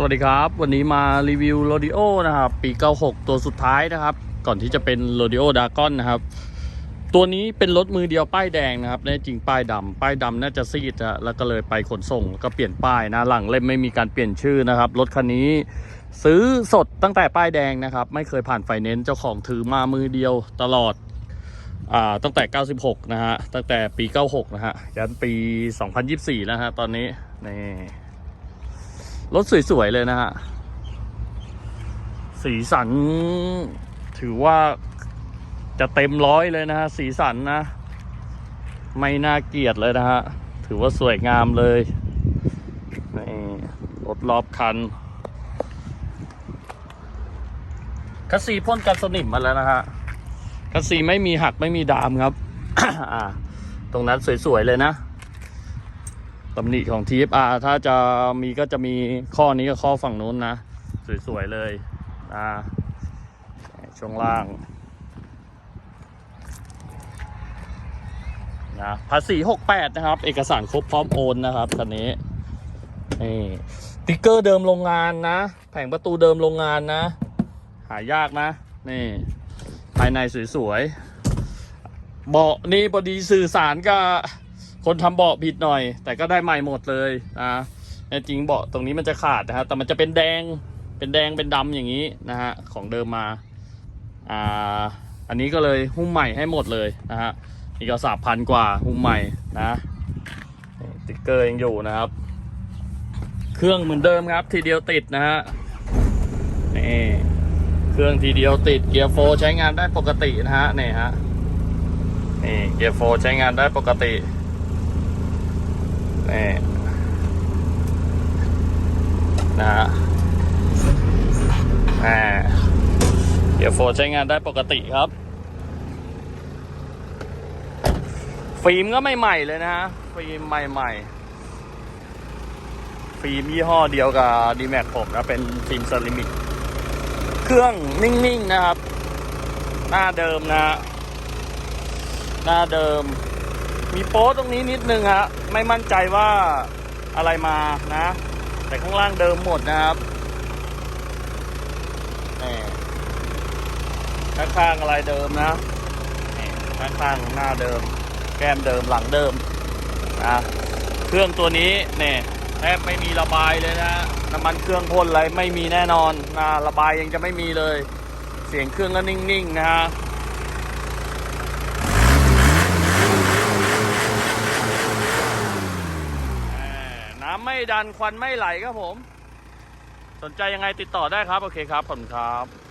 สวัสดีครับ วันนี้มารีวิวโรดิโอนะครับปี 96 ตัวสุดท้ายนะครับ ก่อนที่จะเป็นโรดิโอดากอนนะครับ ตัวนี้เป็นรถมือเดียวป้ายแดงนะครับแน่จริงป้ายดำป้ายดำน่าจะซีดอะแล้วก็เลยไปขนส่งแล้วก็เปลี่ยนป้ายนะหลังเล่มไม่มีการเปลี่ยนชื่อนะครับรถคันนี้ ซื้อสดตั้งแต่ป้ายแดงนะครับ ไม่เคยผ่านไฟแนนซ์เจ้าของถือมามือเดียวตลอดอ่าตั้งแต่ 96 นะฮะตั้งแต่ปี 96 นะฮะยันปี 2024 แล้วฮะตอนนี้นี่ รถสวย ๆ เลยนะฮะ สีสัน ถือว่าจะเต็มร้อยเลยนะฮะ สีสันนะ ไม่น่าเกลียดเลยนะฮะ ถือว่าสวยงามเลยนี่รถรอบคันคัสซีพ่นกันสนิมมาแล้วนะฮะคัสซีไม่มีหักไม่มีดามครับ ตรงนั้นสวย ๆ เลยนะ ตำหนิของ TFR ถ้าจะมีก็จะมีข้อนี้กับข้อฝั่งนู้นนะ สวย ๆ เลยนะช่วงล่างนะภาษี 68 นะครับ เอกสารครบพร้อมโอนนะครับคันนี้นี่ติ๊กเกอร์เดิมโรงงานนะ แผงประตูเดิมโรงงานนะ หายากนะ นี่ ภายในสวย ๆ เบาะนี่พอดีสื่อสารกับ คนทำเบาะผิดหน่อย แต่ก็ได้ใหม่หมดเลยนะจริงเบาะตรงนี้มันจะขาดนะครับแต่มันจะเป็นแดงเป็นแดงเป็นดำอย่างนี้นะฮะของเดิมมาอ่าอันนี้ก็เลยหุ้มใหม่ให้หมดเลยนะฮะนี่ก็สามพันกว่าหุ้มใหม่นะติ๊กเกอร์ยังอยู่นะครับ เครื่องเหมือนเดิมครับ ทีเดียวติดนะฮะนี่เครื่องทีเดียวติดเกียร์โฟร์ใช้งานได้ปกตินะฮะนี่ฮะนี่เกียร์โฟร์ใช้งานได้ปกติ นี่นะฮะอ่าเดี๋ยวโฟร์ใช้งานได้ปกติครับ ฟิล์มก็ใหม่ๆเลยนะฮะ ฟิล์มใหม่ๆ ฟิล์มยี่ห้อเดียวกับ d m a x ผมนะ เป็นฟิล์มเซรามิก เครื่องนิ่งๆนะครับ หน้าเดิมนะ หน้าเดิม มีโป๊ตรงนี้นิดนึงฮะไม่มั่นใจว่าอะไรมานะ แต่ข้างล่างเดิมหมดนะครับนี่ข้างอะไรเดิมนะนี่ข้างหน้าเดิม แก้มเดิมหลังเดิมนะเครื่องตัวนี้เนี่ยแทบไม่มีระบายเลยนะน้ำมันเครื่องพ่นอะไรไม่มีแน่นอนนะระบายยังจะไม่มีเลย เสียงเครื่องก็นิ่งๆนะฮะ น้ำไม่ ดันควันไม่ไหลครับผม สนใจยังไงติดต่อได้ครับ โอเคครับผมครับ